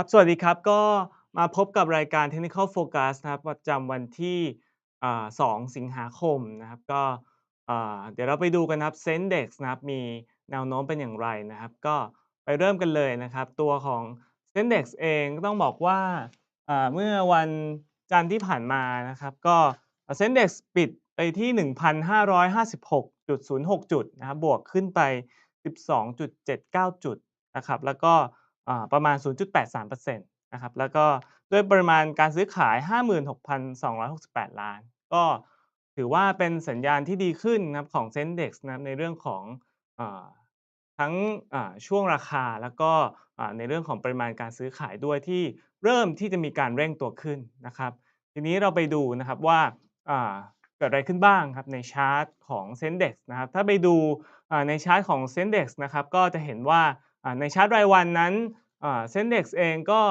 ครับ สวัสดีครับ ก็มาพบกับรายการ Technical Focus นะครับ ประจำวันที่อ่า2สิงหาคมนะครับ ก็อ่าเดี๋ยวเราไปดูกันนะครับ Sendex นะครับ มีแนวโน้มเป็นอย่างไรนะครับ ก็ไปเริ่มกันเลยนะครับ ตัวของ Sendex เองก็ต้องบอกว่าอ่าเมื่อวันจันทร์ที่ผ่านมานะครับ ก็อ่า Sendex ปิดไปที่ 1,556.06 จุดนะครับ บวกขึ้นไป 12.79 จุดนะครับ แล้วก็ ประมาณ 0.83%นะครับแล้วก็ด้วยปริมาณการซื้อขาย 56,268 ล้าน ก็ถือว่าเป็นสัญญาณที่ดีขึ้นนะครับของ Sendex นะครับในเรื่องของอทั้งช่วงราคาแล้วก็ในเรื่องของปริมาณการซื้อขายด้วยที่เริ่มที่จะมีการเร่งตัวขึ้นนะครับ ทีนี้เราไปดูนะครับว่าเกิดอะไรขึ้นบ้างครับในชาร์ตของ Sendex นะครับถ้าไปดูในชาร์ตของ Sendex นะครับก็จะเห็นว่า ในชาร์ตรายวันนั้นอ่า Sendex เองก็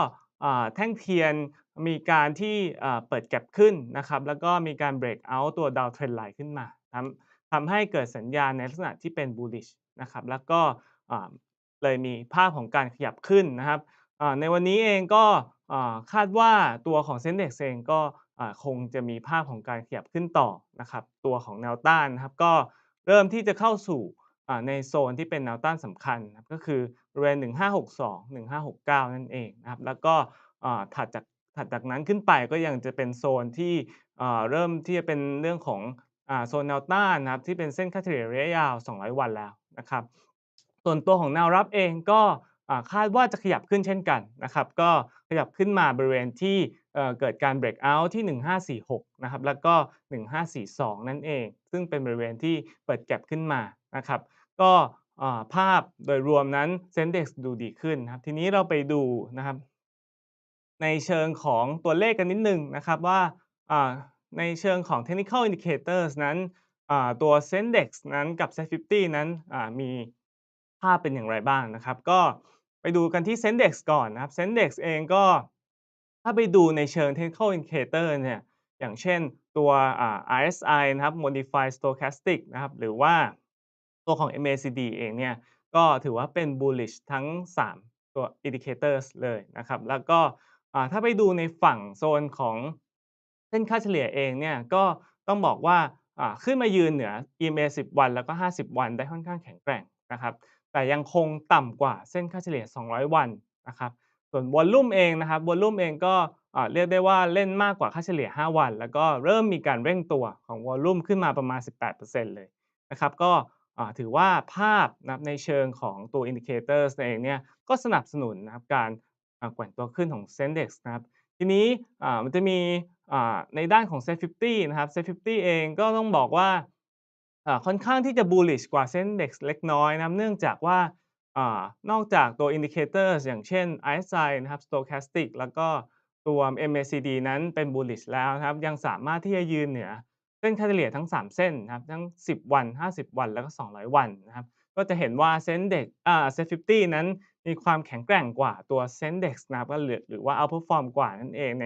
แท่งเทียนมีการที่เปิด Gap ขึ้นนะครับ แล้วก็มีการเบรกเอาต์ตัว Down Trend Line ขึ้นมาทำทำให้เกิดสัญญาณในลักษณะที่เป็น Bullish นะครับ แล้วก็เลยมีภาพของการขยับขึ้นนะครับในวันนี้เองก็คาดว่าตัวของ Sendex เองก็คงจะมีภาพของการขยับขึ้นต่อนะครับ ตัวของแนวต้านนะครับ ก็เริ่มที่จะเข้าสู่ ในโซนที่เป็นแนวต้านสำคัญนะครับก็คือบริเวณ 1562-1569 นั่นเองนะครับแล้วก็ถัดจากถัดจากนั้นขึ้นไปก็ยังจะเป็นโซนที่เริ่มที่จะเป็นเรื่องของอโซนแนวต้านนะครับที่เป็นเส้นค่าเฉลี่ยระยะยาว 200 วันแล้วนะครับส่วนตัวของแนวรับเองก็คาดว่าจะขยับขึ้นเช่นกันนะครับก็ขยับขึ้นมาบริเวณที่เเกิดการเบรกเอาต์ที่ 1546 นะครับแล้วก็ 1542 นั่นเอง ซึ่งเป็นบริเวณที่เปิด Gap ขึ้นมานะครับ ก็ภาพโดยรวมนั้น Sendex ดูดีขึ้นนะครับทีนี้เราไปดูนะครับ ในเชิงของตัวเลขกันนิดนึงนะครับว่าในเชิงของ Technical Indicators นั้นตัว Sendex นั้นกับ SET50 นั้นมีภาพเป็นอย่างไรบ้างนะครับ ก็ไปดูกันที่ Sendex ก่อนนะครับ Sendex เองก็ถ้าไปดูในเชิง Technical Indicator เนี่ยอย่างเช่นตัว RSI นะครับ Modified Stochastic นะครับหรือว่า ตัวของ MACD เองเนี่ยก็ถือว่าเป็น Bullish ทั้ง 3 ตัว Indicators เลยนะครับ แล้วก็ถ้าไปดูในฝั่งโซนของเส้นค่าเฉลี่ยเองเนี่ยก็ต้องบอกว่าขึ้นมายืนเหนือ EMA 10 วัน แล้วก็ 50 วันได้ค่อนข้างแข็งแกร่งนะครับ แต่ยังคงต่ำกว่าเส้นค่าเฉลี่ย 200 วันนะครับ ส่วนวอลลุ่มเองนะครับ วอลลุ่มเองก็เรียกได้ว่าเล่นมากกว่าค่าเฉลี่ย 5 วัน แล้วก็เริ่มมีการเร่งตัวของวอลลุ่มขึ้นมาประมาณ 18%เลยนะครับ ก็ ถือว่าภาพนะครับในเชิงของตัว Indicators เองเนี่ยก็สนับสนุนนะครับการแกว่งตัวขึ้นของ Sendex นะครับทีนี้มันจะมีในด้านของ SET50 นะครับ SET50 เองก็ต้องบอกว่าค่อนข้างที่จะ Bullish กว่า Sendex เล็กน้อยนะเนื่องจากว่าอนอกจากตัว Indicators อย่างเช่น RSI นะครับ Stochastic แล้วก็ตัว MACD นั้นเป็น Bullish แล้วนะครับ ยังสามารถที่จะยืนเหนือ เส้นค่าเฉลี่ยทั้ง 3 เส้นนะครับทั้ง 10 วัน 50 วันแล้วก็ 200 วันนะครับก็จะเห็นว่า Sendex อ่า SET50 นั้นมีความแข็งแกร่งกว่าตัว Sendex นะครับก็หรือหรือว่า Outperform กว่านั่นเองใน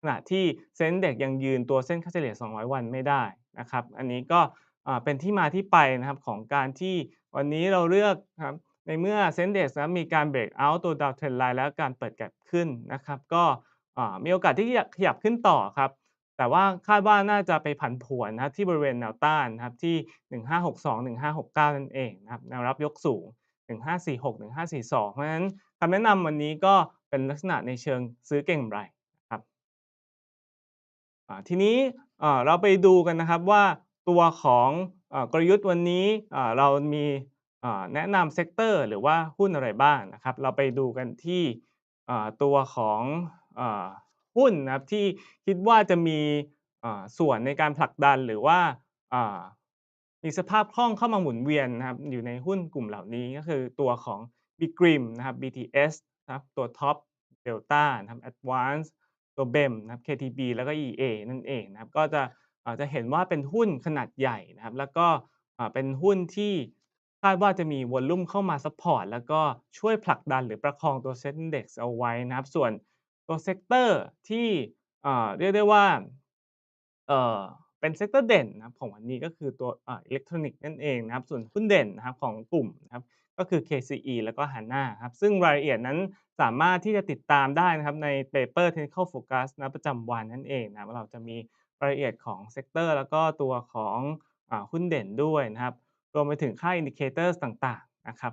ขณะที่ Sendex ยังยืนตัวเส้นค่าเฉลี่ย 200 วันไม่ได้นะครับอันนี้ก็อ่าเป็นที่มาที่ไปนะครับของการที่วันนี้เราเลือกครับในเมื่อ Sendex นะมีการเบรกเอาตัว Down Trend Line และการเปิด Gap ขึ้นนะครับก็อ่ามีโอกาสที่จะขยับขึ้นต่อครับ แต่ว่าคาดว่าน่าจะไปผันผวนนะครับที่บริเวณแนวต้านนะครับที่ 1562-1569 นั่นเองนะครับแนวรับยกสูง 1546-1542 เพราะฉะนั้นคำแนะนำวันนี้ก็เป็นลักษณะในเชิงซื้อเก็งกำไรครับทีนี้เราไปดูกันนะครับว่าตัวของอกลยุทธ์วันนี้เรามีแนะนำ Sector หรือว่าหุ้นอะไรบ้างนะครับ เราไปดูกันที่ตัวของ หุ้นนะครับที่คิดว่าจะมีส่วนในการผลักดันหรือว่ามีสภาพคล่องเข้ามาหมุนเวียนนะครับอยู่ในหุ้นกลุ่มเหล่านี้ก็คือตัวของ BGRIM นะครับ BTS นะครับตัว Top Delta นะครับ Advance ตัว BEM นะครับ KTB แล้วก็ EA นั่นเองนะครับก็จะจะเห็นว่าเป็นหุ้นขนาดใหญ่นะครับแล้วก็เป็นหุ้นที่คาดว่าจะมีวอลลุ่มเข้ามาซัปพอร์ตแล้วก็ช่วยผลักดันหรือประคองตัว Sendex เอาไว้นะครับส่วน ตัว Sector ที่เรียกได้ว่าเอ่อเป็น Sector เด่นนะครับของวันนี้ก็คือตัวอิเล็กทรอนิกส์นั่นเองนะครับ ส่วนหุ้นเด่นนะครับของกลุ่มนะครับก็คือ KCE แล้วก็ Hana ครับ ซึ่งรายละเอียดนั้นสามารถที่จะติดตามได้นะครับใน Paper Technical Focus ณประจำวันนั่นเองนะครับเราจะมีรายละเอียดของเซกเตอร์แล้วก็ตัวของหุ้นเด่นด้วยนะครับ รวมไปถึงค่า Indicators ต่างๆนะครับ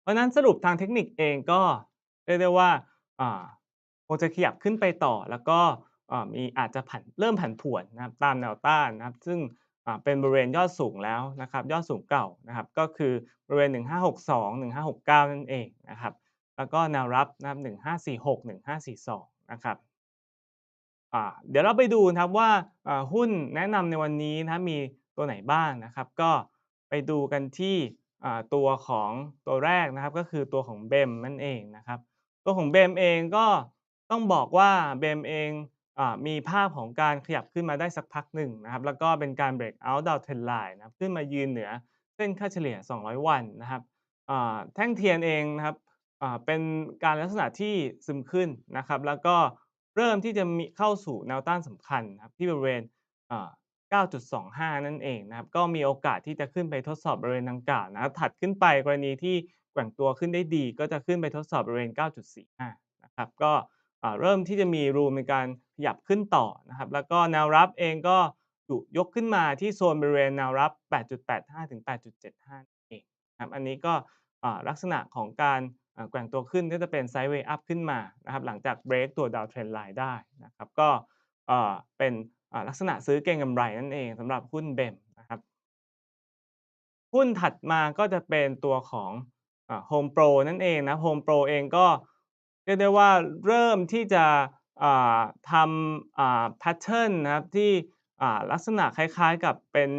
เพราะนั้นสรุปทางเทคนิคเองก็เรียกได้ว่า คงจะขยับขึ้นไปต่อแล้วก็มีอาจจะผันเริ่มผันผวนนะครับตามแนวต้านนะครับ ซึ่งเป็นบริเวณยอดสูงแล้วนะครับ ยอดสูงเก่านะครับ ก็คือบริเวณ 1562 1569 นั่นเองนะครับ แล้วก็แนวรับนะครับ 1546 1542 นะครับเดี๋ยวเราไปดูนะครับว่าหุ้นแนะนำในวันนี้นะมีตัวไหนบ้างนะครับ ก็ไปดูกันที่ตัวของตัวแรกนะครับ ก็คือตัวของ BEM นั่นเองนะครับ ตัวของ BEM เองก็ ต้องบอกว่า BEM เองอมีภาพของการขยับขึ้นมาได้สักพักหนึ่งนะครับ แล้วก็เป็นการ break out downtrend line นะครับ ขึ้นมายืนเหนือเส้นค่าเฉลี่ย 200 วันนะครับแท่งเทียนเองนะครับเป็นการลักษณะที่ซึมขึ้นนะครับ แล้วก็เริ่มที่จะมีเข้าสู่แนวต้านสำคัญนะครับที่บริเวณ 9.25 นั่นเองนะครับ ก็มีโอกาสที่จะขึ้นไปทดสอบบริเวณดังกล่าวนะครับถัดขึ้นไปกรณีที่แกว่งตัวขึ้นได้ดี ก็จะขึ้นไปทดสอบบริเวณ 9.45 นะครับ ก็ เริ่มที่จะมี room ในการขยับขึ้นต่อนะครับ แล้วก็แนวรับเองก็ถูกยกขึ้นมาที่โซนบริเวณแนวรับ 8.85 ถึง 8.75 เองนะครับ อันนี้ก็ลักษณะของการแกว่งตัวขึ้นก็จะเป็น Sideways up ขึ้นมานะครับ หลังจากเบรกตัว downtrend line ได้นะครับ ก็เป็นลักษณะซื้อเก็งกำไรนั่นเองสำหรับหุ้น BEM นะครับ หุ้นถัดมาก็จะเป็นตัวของอ่า HomePro นั่นเองนะ HomePro เองก็ เรียกได้ว่าเริ่มที่จะทำแพตเทิร์นนะครับที่ลักษณะคล้าย ๆกับเป็น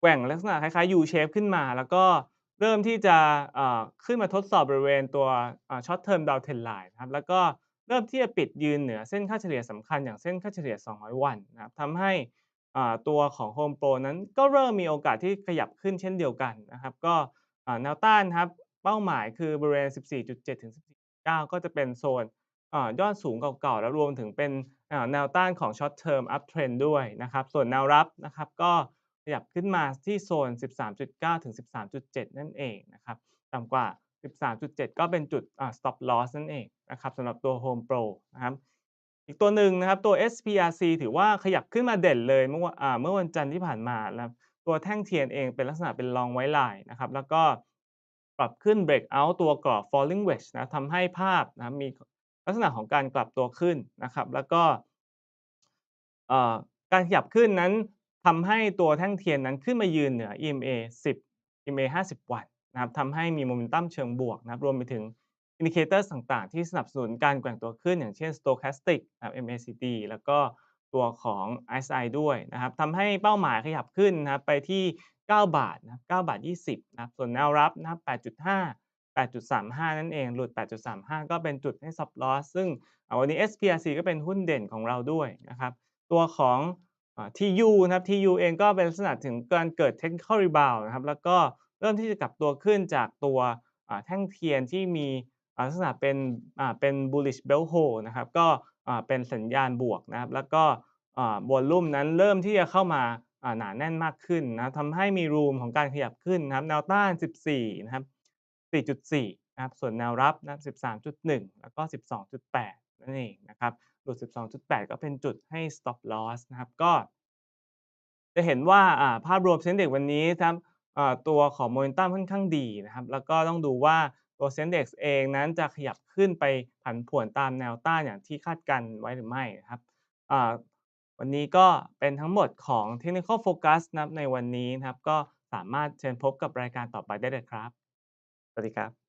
แกว่งลักษณะคล้ายๆ U shape ขึ้นมา แล้วก็เริ่มที่จะขึ้นมาทดสอบบริเวณตัวอ่า Short Term Downtrend line นะครับแล้วก็เริ่มที่จะปิดยืนเหนือเส้นค่าเฉลี่ยสำคัญอย่างเส้นค่าเฉลี่ย 200 วันนะครับทำให้ตัวของ HomePro นั้นก็เริ่มมีโอกาสที่ขยับขึ้นเช่นเดียวกันนะครับ ก็แนวต้านครับเป้าหมายคือบริเวณ 14.7 ถึง14 ก็จะเป็นโซนอยอดสูงเก่าๆ แล้วรวมถึงเป็นแนวต้านของ Short Term Uptrend ด้วยนะครับ ส่วนแนวรับนะครับก็ขยับขึ้นมาที่โซน 13.9 ถึง 13.7 นั่นเองนะครับ ต่ำกว่า 13.7 ก็เป็นจุด Stop Loss นั่นเองนะครับสำหรับตัว HomePro นะครับ อีกตัวหนึ่งนะครับตัว SPRC ถือว่าขยับขึ้นมาเด่นเลยเมื่อเมื่อวันจันทร์ที่ผ่านมานะครับตัวแท่งเทียนเองเป็นลักษณะเป็น Long White Line นะครับ แล้วก็ ปรับขึ้น break out ตัวกรอบ Falling Wedge นะทำให้ภาพนะมีลักษณะของการกลับตัวขึ้นนะครับ แล้วก็การขยับขึ้นนั้นทำให้ตัวแท่งเทียนนั้นขึ้นมายืนเหนือ EMA 10 EMA 50 วันนะครับทำให้มี Momentum เชิงบวกนะครับรวมไปถึง Indicators ต่างๆ ที่สนับสนุนการแกว่งตัวขึ้น อย่างเช่น Stochastic นะครับ MACD แล้วก็ ตัวของ RSI ด้วยนะครับทำให้เป้าหมายขยับขึ้นนะครับไปที่ 9 บาทนะครับ9บาท 20นะครับส่วนแนวรับนะครับ8.5 8.35 นั่นเอง หลุด 8.35 ก็เป็นจุดให้ Stop Loss ซึ่งวันนี้ SPRC ก็เป็นหุ้นเด่นของเราด้วยนะครับ ตัวของอ่า TU นะครับ TU เองก็เป็นลักษณะถึงการเกิด Technical Rebound นะครับ แล้วก็เริ่มที่จะกลับตัวขึ้นจากตัวแท่งเทียนที่มีลักษณะเป็นเป็น Bullish Bell Hold นะครับ ก็ เป็นสัญญาณบวกนะครับ แล้วก็อ่า Volume นั้นเริ่มที่จะเข้ามาหนาแน่นมากขึ้นนะทำให้มี room ของการขยับขึ้นนะครับ แนวต้าน 14 นะครับ 4.4 นะครับ ส่วนแนวรับนะครับ 13.1 แล้วก็ 12.8 นั่นเองนะครับ หลุด 12.8 ก็เป็นจุดให้ Stop Loss นะครับ ก็ จะเห็นว่าภาพรวม Sensex วันนี้นะครับตัวของ Momentum ค่อนข้างดีนะครับ แล้วก็ต้องดูว่า ตัว Sensex เองนั้นจะขยับขึ้นไปผันผวนตามแนวต้านอย่างที่คาดการณ์ไว้หรือไม่นะครับวันนี้ก็เป็นทั้งหมดของ Technical Focus นะครับในวันนี้นะครับ ก็สามารถเชิญพบกับรายการต่อไปได้เลยครับ สวัสดีครับ